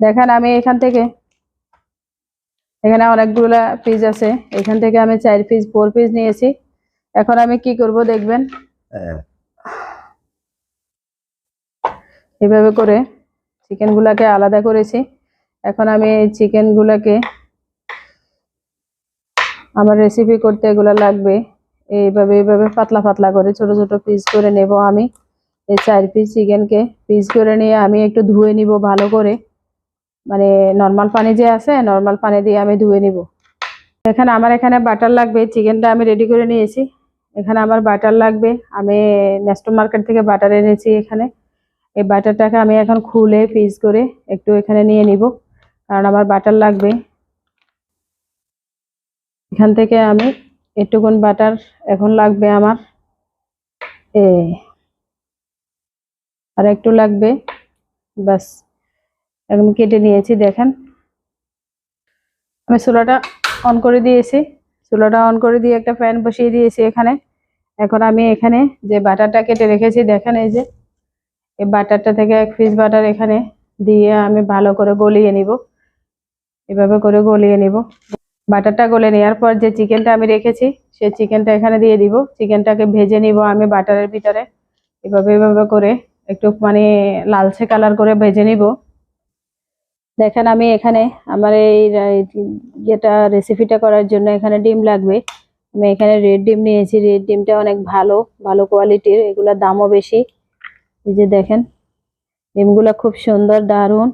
দেখেন আমি এখান থেকে এখানে অনেকগুলা পিস আছে এখান থেকে আমি চার পিস ফোর পিস নিয়েছি। এখন আমি কি করব দেখবেন? হ্যাঁ, এভাবে করে চিকেন গুলাকে আলাদা করেছি। এখন আমি এই চিকেন গুলাকে আমার রেসিপি করতে এগুলো লাগবে। এইভাবে এইভাবে পাতলা পাতলা করে ছোট ছোট পিস করে নেব আমি। এই চার পিস চিকেনকে পিস করে নিয়ে আমি একটু ধুয়ে নিব ভালো করে। মানে নর্মাল পানি যে আছে নর্মাল পানি দিয়ে আমি ধুয়ে নিব। এখানে আমার এখানে বাটার লাগবে চিকেনটা আমি রেডি করে নিয়েছি। এখানে আমার বাটার লাগবে, আমি নেস্টো মার্কেট থেকে বাটার এনেছি এখানে। এই বাটারটাকে আমি এখন খুলে পিস করে একটু এখানে নিয়ে নিব, কারণ আমার বাটার লাগবে। এখান থেকে আমি একটুকুন বাটার এখন লাগবে আমার। এ আর একটু লাগবে, ব্যাস। এখন কেটে নিয়েছি, দেখেন। আমি চুলাটা অন করে দিয়েছি। চুলাটা অন করে দিয়ে একটা ফ্যান বসিয়ে দিয়েছি এখানে। এখন আমি এখানে যে বাটারটা কেটে রেখেছি, দেখেন এই যে, এই বাটারটা থেকে এক পিস বাটার এখানে দিয়ে আমি ভালো করে গলিয়ে নিব। এভাবে করে গলিয়ে নিব। বাটারটা গলে নেওয়ার পর যে চিকেনটা আমি রেখেছি, সেই চিকেনটা এখানে দিয়ে দিব। চিকেনটাকে ভেজে নিব আমি বাটারের ভিতরে। এভাবে এভাবে করে একটু মানে লালচে কালার করে ভেজে নিব। দেখেন আমি এখানে আমার এই যেটা রেসিপিটা করার জন্য এখানে ডিম লাগবে। আমি এখানে রেড ডিম নিয়েছি। রেড ডিমটা অনেক ভালো ভালো কোয়ালিটির এগুলোর দামও বেশি। এই যে দেখেন, ডিমগুলো খুব সুন্দর, দারুণ।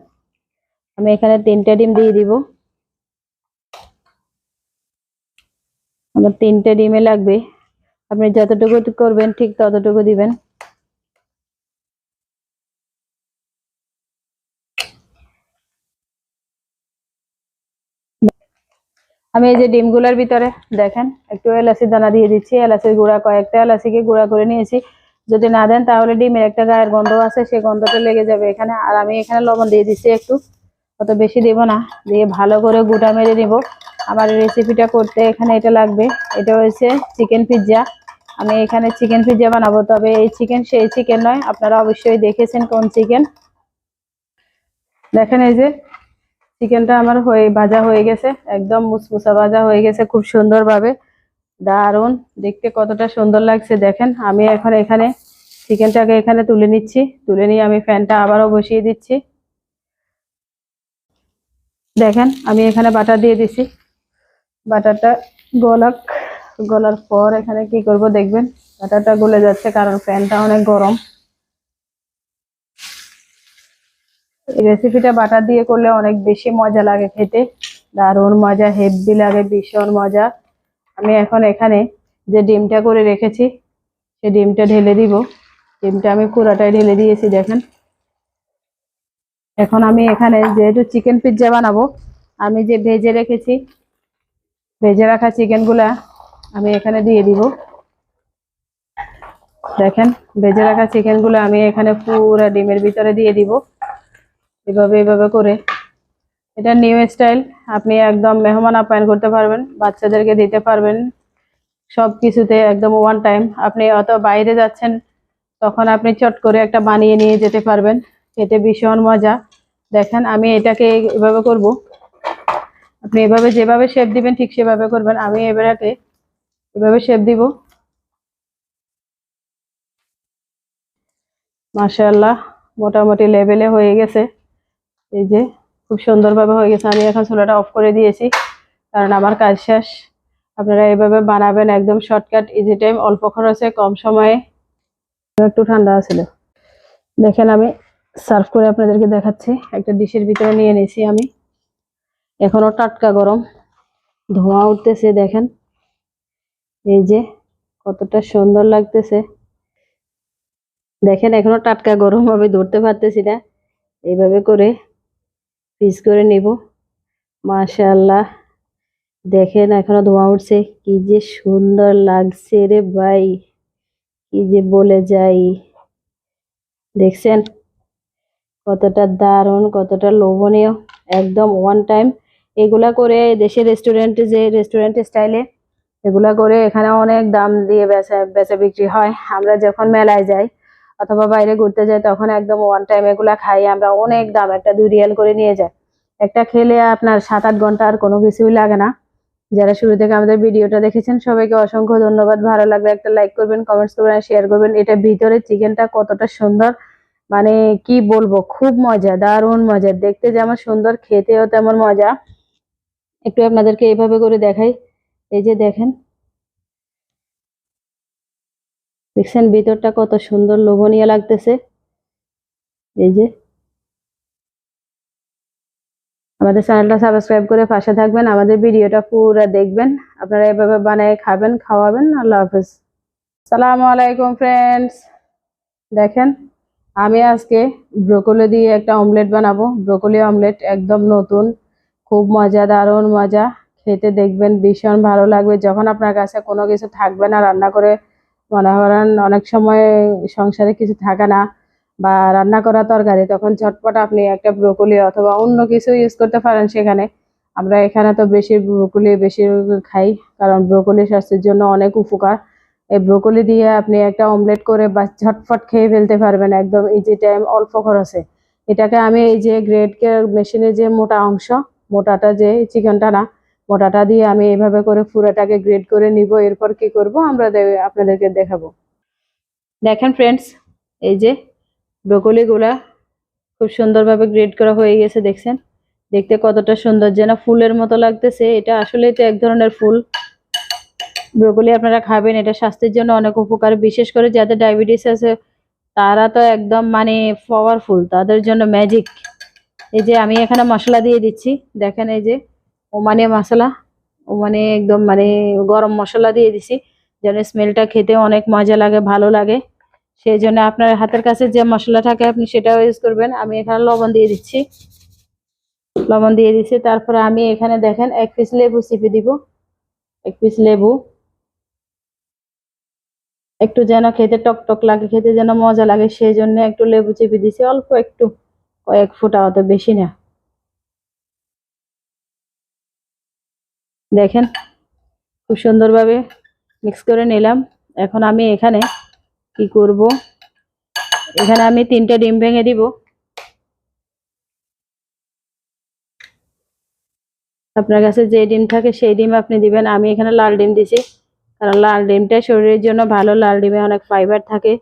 আমি এখানে তিনটে ডিম দিয়ে দিব। আমার তিনটে ডিমে লাগবে। আপনি যতটুকু করবেন ঠিক ততটুকু দিবেন। আমি এই যে ডিমগুলোর ভিতরে দেখেন, একটু এলাচি দানা দিয়ে দিচ্ছি, এলাচির গুঁড়া কয়েকটা এলাচিকে গুঁড়া করে নিয়েছি। যদি না দেন তাহলে ডিমের একটা গায়ের গন্ধ আছে সেই গন্ধটা লেগে যাবে এখানে। আর আমি এখানে লবণ দিয়ে দিচ্ছি একটু, অত বেশি দেব না, দিয়ে ভালো করে গুঁড়া মেরে নিব। আমার রেসিপিটা করতে এখানে এটা লাগবে। এটা হয়েছে চিকেন পিৎজা আমি এখানে চিকেন পিৎজা বানাবো, তবে এই চিকেন সেই চিকেন নয়। আপনারা অবশ্যই দেখেছেন কোন চিকেন দেখেন এই যে চিকেনটা আমার হয়ে ভাজা হয়ে গেছে, একদম মুসমুসা ভাজা হয়ে গেছে খুব সুন্দরভাবে। দারুণ, দেখতে কতটা সুন্দর লাগছে, দেখেন। আমি এখন এখানে চিকেনটাকে এখানে তুলে নিচ্ছি, তুলে নিয়ে আমি ফ্যানটা আবারও বসিয়ে দিচ্ছি। দেখেন, আমি এখানে বাটার দিয়ে দিছি। বাটারটা গলাক, গলার পর এখানে কি করব দেখবেন? বাটারটা গলে যাচ্ছে কারণ ফ্যানটা অনেক গরম। রেসিপিটা বাটার দিয়ে করলে অনেক বেশি মজা লাগে খেতে। দারুণ মজা হেভি লাগে, ভীষণ মজা। আমি এখন এখানে যে ডিমটা করে রেখেছি, সে ডিমটা ঢেলে দিব। ডিমটা আমি পুরাটাই ঢেলে দিয়েছি, দেখেন। এখন আমি এখানে যেহেতু চিকেন পিৎজা বানাবো, আমি যে ভেজে রেখেছি, ভেজে রাখা চিকেনগুলা আমি এখানে দিয়ে দিব। দেখেন, ভেজে রাখা চিকেনগুলো আমি এখানে পুরো ডিমের ভিতরে দিয়ে দিব। এভাবে এভাবে করে। এটা নিউ স্টাইল আপনি একদম মেহমান আপ্যায়ন করতে পারবেন, বাচ্চাদেরকে দিতে পারবেন। সব কিছুতে একদম ওয়ান টাইম আপনি অত বাইরে যাচ্ছেন, তখন আপনি চট করে একটা বানিয়ে নিয়ে যেতে পারবেন। খেতে ভীষণ মজা। দেখেন, আমি এটাকে এভাবে করব। আপনি এভাবে যেভাবে শেপ দিবেন, ঠিক সেভাবে করবেন। আমি এবারে এভাবে শেপ দিব। মাশাআল্লাহ, মোটামুটি লেভেলে হয়ে গেছে। এই যে খুব সুন্দরভাবে হয়ে গেছে। আমি এখন চুলাটা অফ করে দিয়েছি, কারণ আমার কাজ শেষ। আপনারা এভাবে বানাবেন একদম শর্টকাট ইজি টাইম অল্প খরচে, কম সময়ে। একটু ঠান্ডা ছিল দেখেন আমি সার্ভ করে আপনাদেরকে দেখাচ্ছি। একটা ডিশের ভিতরে নিয়ে নিয়েছি আমি। এখনও টাটকা গরম। ধোঁয়া উঠতেছে, দেখেন। এই যে কতটা সুন্দর লাগতেছে। দেখেন এখনও টাটকা গরম, আমি ধরতে পারতেছি না। এইভাবে করে পিস করে নেব। মাশাআল্লাহ। দেখেন এখনও ধোঁয়া উঠছে। কি যে সুন্দর লাগছে রে ভাই। কি যে বলে যাই। দেখছেন? কতটা দারুণ, কতটা লোভনীয়। একদম ওয়ান টাইম এগুলা করে দেশের রেস্টুরেন্টে যে রেস্টুরেন্ট স্টাইলে এগুলা করে এখানে অনেক দাম দিয়ে বেচা বেচা বিক্রি হয়। আমরা যখন মেলায় যাই অথবা বাইরে ঘুরতে যাই তখন একদম ওয়ান টাইম এগুলা খাই, আমরা অনেক দাম, একটা দুই রিয়াল করে নিয়ে যাই একটা খেলে আপনার সাত আট ঘণ্টা আর কোনো কিছুই লাগে না। যারা শুরু থেকে আমাদের ভিডিওটা দেখেছেন, সবাইকে অসংখ্য ধন্যবাদ। ভালো লাগলে একটা লাইক করবেন কমেন্টস করবেন শেয়ার করবেন। এটা ভিতরে চিকেনটা কতটা সুন্দর মানে কি বলব, খুব মজা, দারুণ মজা। দেখতে যেমন সুন্দর, খেতেও তেমন মজা। একটু আপনাদেরকে এইভাবে করে দেখাই। এই যে দেখেন দেখছেন ভিতরটা কত সুন্দর লোভনীয় লাগতেছে। এই যে। আমাদের চ্যানেলটা সাবস্ক্রাইব করে পাশে থাকবেন, আমাদের ভিডিওটা পুরো দেখবেন। আপনারা এভাবে বানিয়ে খাবেন, খাওয়াবেন। আল্লাহ হাফেজ। সালামু আলাইকুম ফ্রেন্ডস দেখেন, আমি আজকে ব্রোকলি দিয়ে একটা অমলেট বানাবো। ব্রোকলি অমলেট একদম নতুন, খুব মজা, দারুণ মজা। খেতে দেখবেন ভীষণ ভালো লাগবে। যখন আপনার কাছে কোনো কিছু থাকবে না, রান্না করে মনে করেন অনেক সময় সংসারে কিছু থাকে না বা রান্না করা তরকারি, তখন ঝটপট আপনি একটা ব্রোকলি অথবা অন্য কিছু ইউজ করতে পারেন সেখানে। আমরা এখানে তো বেশি ব্রোকলি বেশি খাই, কারণ ব্রোকলি স্বাস্থ্যের জন্য অনেক উপকার। এই ব্রোকলি দিয়ে আপনি একটা অমলেট করে বা ঝটফট খেয়ে ফেলতে পারবেন একদম ইজি টাইম অল্প খরচে। এটাকে আমি এই যে গ্রেড মেশিনের যে মোটা অংশ, মোটাটা যে চিকেনটা না মোটাটা দিয়ে আমি এইভাবে করে পুরোটাকে গ্রেড করে নিব, এরপর কি করব? আমরা আপনাদেরকে দেখাবো। দেখেন ফ্রেন্ডস এই যে ব্রোকলি গুলা খুব সুন্দরভাবে গ্রেড করা হয়ে গেছে, দেখছেন? দেখতে কতটা সুন্দর যেন ফুলের মতো লাগতেছে। এটা আসলে তো এক ধরনের ফুল। ব্রোকলি আপনারা খাবেন, এটা স্বাস্থ্যের জন্য অনেক উপকার, বিশেষ করে যাদের ডায়াবেটিস আছে, তারা তো একদম মানে পাওয়ারফুল তাদের জন্য ম্যাজিক এই যে আমি এখানে মশলা দিয়ে দিচ্ছি। দেখেন এই যে ওমানে মশলা, ওমানে একদম মানে গরম মশলা দিয়ে দিছি, যেন স্মেলটা খেতে অনেক মজা লাগে, ভালো লাগে। সেই জন্য আপনার হাতের কাছে যে মশলা থাকে আপনি সেটাও ইউজ করবেন। আমি এখানে লবণ দিয়ে দিচ্ছি। লবণ দিয়ে দিচ্ছি, তারপরে আমি এখানে দেখেন এক পিস লেবু চিপে দিব। এক পিস লেবু। একটু যেন খেতে টক টক লাগে, খেতে যেন মজা লাগে, সেই জন্য একটু লেবু চিপে দিছি, অল্প একটু, কয়েক ফোঁটা অত বেশি না। দেখেন, খুব সুন্দরভাবে মিক্স করে নিলাম। এখন আমি এখানে কি করব? এখানে আমি তিনটে ডিম ভেঙে দিব। আপনার কাছে যে ডিম থাকে সেই ডিম আপনি দিবেন। আমি এখানে লাল ডিম দিছি। কারণ লাল ডিমটা শরীরের জন্য ভালো। লাল ডিমে অনেক ফাইবার থাকে।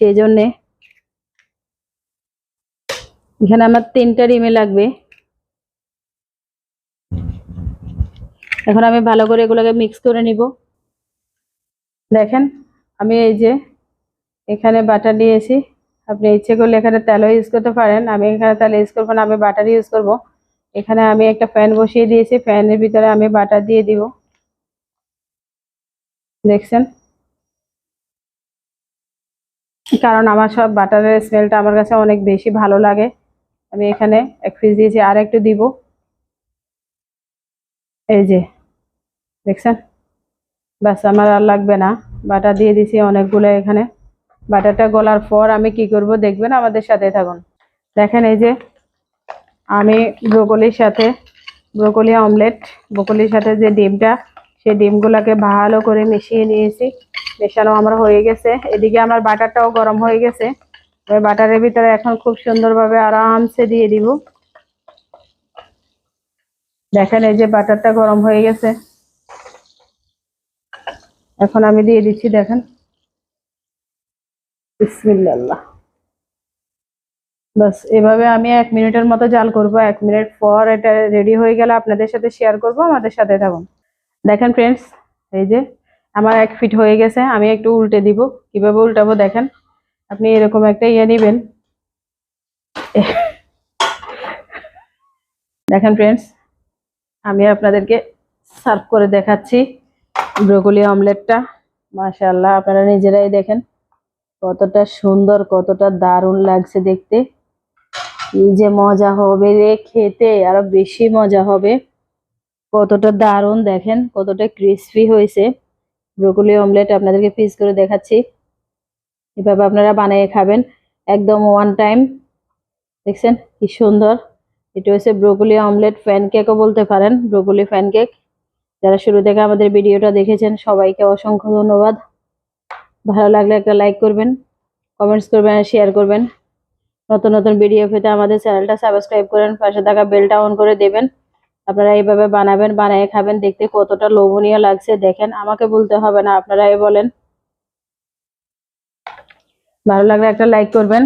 সেই জন্যে এখানে আমার তিনটা ডিমে লাগবে। এখন আমি ভালো করে এগুলোকে মিক্স করে নিব। দেখেন, আমি এই যে এখানে বাটার নিয়েছি আপনি ইচ্ছে করলে এখানে তেলও ইউজ করতে পারেন। আমি এখানে তেল ইউজ করব না, আমি বাটার ইউজ করব। এখানে আমি একটা ফ্যান বসিয়ে দিয়েছি ফ্যানের ভিতরে আমি বাটার দিয়ে দিব। দেখছেন? কারণ আমার সব বাটারের স্মেলটা আমার কাছে অনেক বেশি ভালো লাগে। আমি এখানে এক পিস দিয়েছি আর একটু দিব। এই যে দেখছেন? ব্যাস আমার আর লাগবে না। বাটার দিয়ে দিছি অনেকগুলো এখানে। বাটারটা গলার পর আমি কি করব দেখবেন, আমাদের সাথে থাকুন। দেখেন এই যে, আমি ব্রোকলির সাথে, ব্রোকলি অমলেট, ব্রোকলির সাথে যে ডিমটা, সেই ডিমগুলোকে ভালো করে মিশিয়ে নিয়েছি। মেশানো আমার হয়ে গেছে। এদিকে আমার বাটারটাও গরম হয়ে গেছে। এবার বাটারের ভিতরে এখন খুব সুন্দরভাবে আরামসে দিয়ে দিব। দেখেন এই যে বাটারটা গরম হয়ে গেছে। এখন আমি দিয়ে দিচ্ছি, দেখেন। বিসমিল্লাহ। বাস, এভাবে আমি এক মিনিটের মতো জাল করব। এক মিনিট পর এটা রেডি হয়ে গেলে আপনাদের সাথে শেয়ার করব, আমাদের সাথে থাকুন। দেখেন ফ্রেন্ডস এই যে আমার এক ফিট হয়ে গেছে, আমি একটু উল্টে দিব। কীভাবে উল্টাবো দেখেন? আপনি এরকম একটা ইয়ে নেবেন। দেখেন ফ্রেন্ডস আমি আপনাদেরকে সার্ভ করে দেখাচ্ছি। ব্রোকলি অমলেটটা, মাশাআল্লাহ, আপনারা নিজেরাই দেখেন কতটা সুন্দর, কতটা দারুণ লাগছে দেখতে। কি যে মজা হবে রে খেতে, আরও বেশি মজা হবে। কতটা দারুণ দেখেন, কতটা ক্রিসপি হয়েছে। ব্রোকলি অমলেট আপনাদেরকে পিস করে দেখাচ্ছি। এভাবে আপনারা বানিয়ে খাবেন, একদম ওয়ান টাইম দেখছেন কি সুন্দর? এটা হচ্ছে ব্রোকলি অমলেট ফ্যান কেকও বলতে পারেন, ব্রোকলি কেক যারা শুরু থেকে আমাদের ভিডিওটা দেখেছেন, সবাইকে অসংখ্য ধন্যবাদ। ভালো লাগলে একটা লাইক করবেন কমেন্টস করবেন শেয়ার করবেন। নতুন নতুন ভিডিও পেতে আমাদের চ্যানেলটা সাবস্ক্রাইব করেন, পাশে থাকা বেলটা অন করে দেবেন। আপনারা এইভাবে বানাবেন, বানিয়ে খাবেন, দেখতে কতটা লোভনীয় লাগছে, দেখেন, আমাকে বলতে হবে না, আপনারাই বলেন। ভালো লাগলে একটা লাইক করবেন,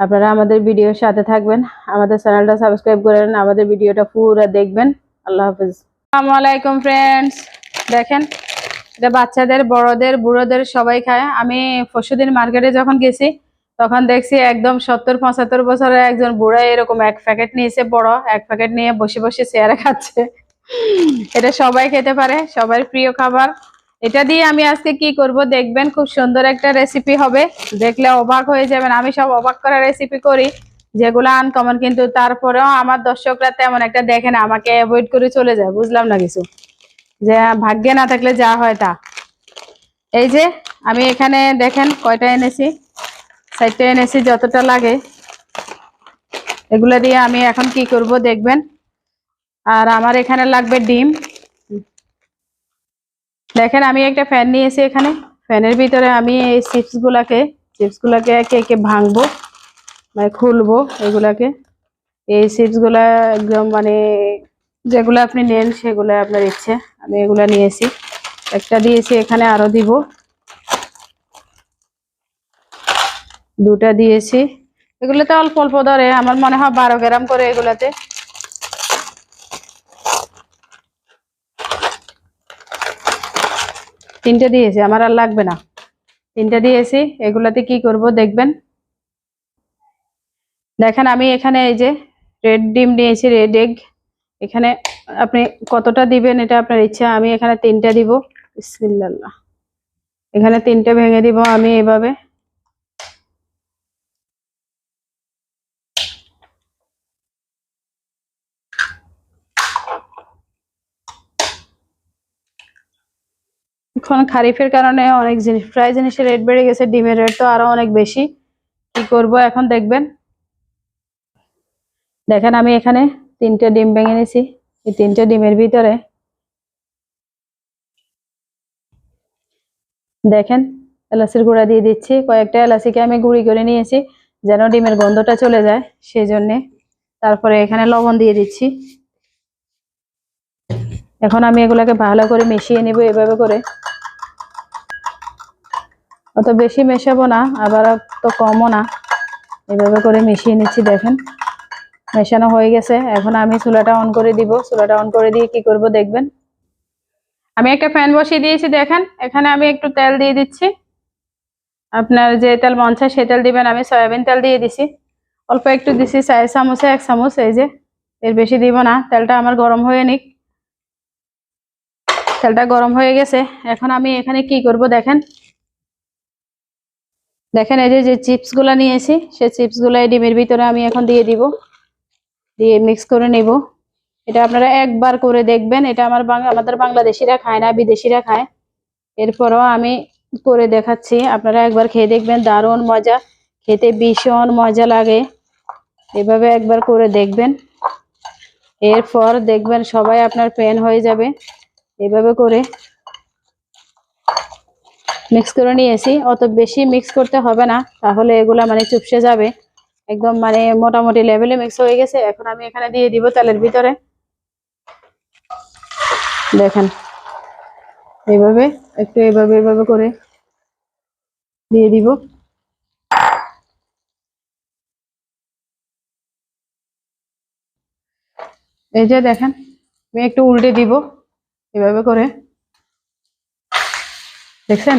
আপনারা আমাদের ভিডিওর সাথে থাকবেন, আমাদের চ্যানেলটা সাবস্ক্রাইব করেন, আমাদের ভিডিওটা পুরো দেখবেন। আল্লাহ হাফিজ। আসসালামু আলাইকুম ফ্রেন্ডস দেখেন, এটা বাচ্চাদের, বড়দের, বুড়োদের সবাই খায়। আমি পরশুদিন মার্কেটে যখন গেছি, তখন দেখছি একদম সত্তর, পঁচাত্তর বছরের একজন বুড়া এরকম এক প্যাকেট নিয়েছে, বড় এক প্যাকেট নিয়ে বসে বসে চেয়ারে খাচ্ছে। এটা সবাই খেতে পারে, সবার প্রিয় খাবার। এটা দিয়ে আমি আজকে কি করব, দেখবেন খুব সুন্দর একটা রেসিপি হবে। দেখলে অবাক হয়ে যাবেন, আমি সব অবাক করা রেসিপি করি। যেগুলো আনকমন কিন্তু তারপরেও আমার দর্শকরা তেমন একটা দেখে না, আমাকে অ্যাভয়েড করে চলে যায়, বুঝলাম না কিছু। যে ভাগ্যে না থাকলে যা হয় তা। এই যে আমি এখানে দেখেন কয়টা এনেছি সাইডটা এনেছি যতটা লাগে। এগুলা দিয়ে আমি এখন কি করব দেখবেন। আর আমার এখানে লাগবে ডিম। দেখেন আমি একটা ফ্যান নিয়েছি এখানে। ফ্যানের ভিতরে আমি এই চিপস গুলাকে চিপস গুলাকে একে একে ভাঙবো। মানে খুলবো এগুলাকে। এই চিপসগুলা একদম মানে যেগুলো আপনি নেন সেগুলো আপনার ইচ্ছে। আমি এগুলা নিয়েছি। একটা দিয়েছি, এখানে আরও দিব। দুটা দিয়েছি। এগুলোতে অল্প অল্প ধরে, আমার মনে হয় বারো গ্রাম করে এগুলাতে। তিনটে দিয়েছি, আমার আর লাগবে না। তিনটে দিয়েছি, এগুলাতে কি করব দেখবেন। দেখেন আমি এখানে এই যে রেড ডিম নিয়েছি রেড এগ এখানে আপনি কতটা দিবেন এটা আপনার ইচ্ছা, আমি এখানে তিনটা দিব। বিসমিল্লাহ। এখানে তিনটে ভেঙে দিব আমি এভাবে। এখন খারিফের কারণে অনেক জিনিস, প্রায় জিনিসের রেট বেড়ে গেছে, ডিমের রেট তো আরও অনেক বেশি। কি করব এখন দেখবেন। দেখেন আমি এখানে তিনটে ডিম ভেঙে নিয়েছি এই তিনটে ডিমের ভিতরে দেখেন, এলাচির গুঁড়া দিয়ে দিচ্ছি। কয়েকটা এলাচিকে আমি গুঁড়ি করে নিয়েছি যেন ডিমের গন্ধটা চলে যায়, সেই জন্যে তারপরে এখানে লবণ দিয়ে দিচ্ছি। এখন আমি এগুলাকে ভালো করে মিশিয়ে নিব এভাবে করে। অত বেশি মেশাবো না, আবার তো কমও না। এভাবে করে মিশিয়ে নিচ্ছি, দেখেন। মেশানো হয়ে গেছে। এখন আমি চুলাটা অন করে দিব। চুলাটা অন করে দিয়ে কি করব দেখবেন। আমি একটা ফ্যান বসিয়ে দিয়েছি, দেখেন। এখানে আমি একটু তেল দিয়ে দিচ্ছি। আপনার যে তেল মন চায় সে তেল দিবেন। আমি সয়াবিন তেল দিয়ে দিছি। অল্প একটু দিছি, চার চামচে, এক চামচ, এই যে। এর বেশি দিব না। তেলটা আমার গরম হয়ে নিক। তেলটা গরম হয়ে গেছে। এখন আমি এখানে কি করব দেখেন। দেখেন, এই যে যে চিপসগুলা নিয়েছি, সেই চিপসগুলা এই ডিমের ভিতরে আমি এখন দিয়ে দিব। দিয়ে মিক্স করে নেব। এটা আপনারা একবার করে দেখবেন। এটা আমার আমাদের বাংলাদেশিরা খায় না, বিদেশিরা খায়। এরপরও আমি করে দেখাচ্ছি। আপনারা একবার খেয়ে দেখবেন, দারুণ মজা। খেতে ভীষণ মজা লাগে। এভাবে একবার করে দেখবেন। এরপর দেখবেন সবাই আপনার প্যান হয়ে যাবে। এভাবে করে মিক্স করে নিয়েছি। অত বেশি মিক্স করতে হবে না। তাহলে এগুলা মানে চুপসে যাবে। একদম মানে মোটামুটি লেভেলে মিক্স হয়ে গেছে। এখন আমি এখানে দিয়ে দিব তেলের ভিতরে। দেখেন এইভাবে একটু এভাবে এভাবে করে দিয়ে দিব। এই যে দেখেন, আমি একটু উল্টে দিব এভাবে করে। দেখছেন?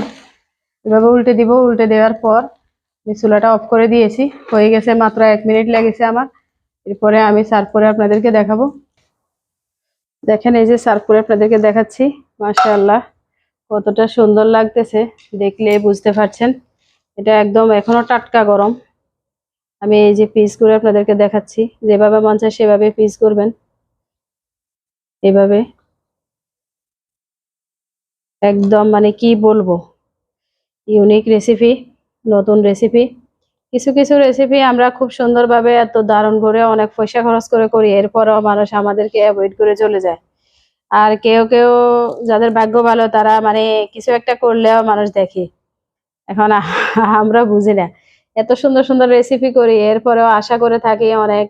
এভাবে উল্টে দিব, উল্টে দেওয়ার পর আমি চুলাটা অফ করে দিয়েছি। হয়ে গেছে মাত্র এক মিনিট লেগেছে আমার। এরপরে আমি সার্ভ করে আপনাদেরকে দেখাবো। দেখেন এই যে সার্ভ করে আপনাদেরকে দেখাচ্ছি। মাশাআল্লাহ, কতটা সুন্দর লাগতেছে। দেখলে বুঝতে পারছেন। এটা একদম এখনও টাটকা গরম। আমি এই যে পিস করে আপনাদেরকে দেখাচ্ছি। যেভাবে মন চায় সেভাবে পিস করবেন। এভাবে। একদম মানে কি বলব? ইউনিক রেসিপি নতুন রেসিপি কিছু কিছু রেসিপি আমরা খুব সুন্দরভাবে এত দারুণ করে অনেক পয়সা খরচ করে করি, এরপরও মানুষ আমাদেরকে অ্যাভয়েড করে চলে যায়। আর কেউ কেউ যাদের ভাগ্য ভালো, তারা মানে কিছু একটা করলেও মানুষ দেখে। এখন আমরা বুঝি না। এত সুন্দর সুন্দর রেসিপি করি, এরপরেও আশা করে থাকি অনেক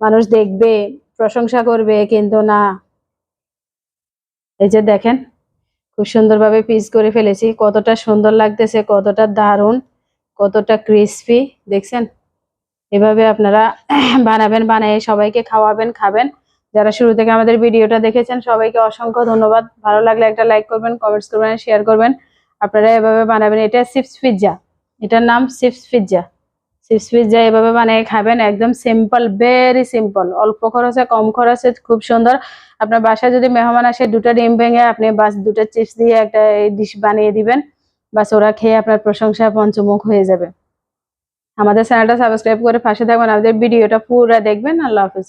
মানুষ দেখবে, প্রশংসা করবে, কিন্তু না। এই যে দেখেন, খুব সুন্দরভাবে পিস করে ফেলেছি, কতটা সুন্দর লাগতেছে, কতটা দারুণ। কতটা ক্রিস্পি দেখছেন? এভাবে আপনারা বানাবেন, বানিয়ে সবাইকে খাওয়াবেন, খাবেন। যারা শুরু থেকে আমাদের ভিডিওটা দেখেছেন, সবাইকে অসংখ্য ধন্যবাদ। ভালো লাগলে একটা লাইক করবেন কমেন্টস করবেন শেয়ার করবেন। আপনারা এভাবে বানাবেন। এটা চিপস পিৎজা এটার নাম চিপস পিৎজা চিপস পিৎজা এভাবে বানিয়ে খাবেন। একদম সিম্পল ভেরি সিম্পল অল্প খরচে, কম খরচে, খুব সুন্দর। আপনার বাসায় যদি মেহমান আসে, দুটো ডিম ভেঙে আপনি বাস দুটো চিপস দিয়ে একটা ডিশ বানিয়ে দিবেন। বাস ওরা খেয়ে আপনার প্রশংসা পঞ্চমুখ হয়ে যাবে। আমাদের চ্যানেলটা সাবস্ক্রাইব করে পাশে থাকবেন, আমাদের ভিডিওটা পুরো দেখবেন। আল্লাহ হাফিজ।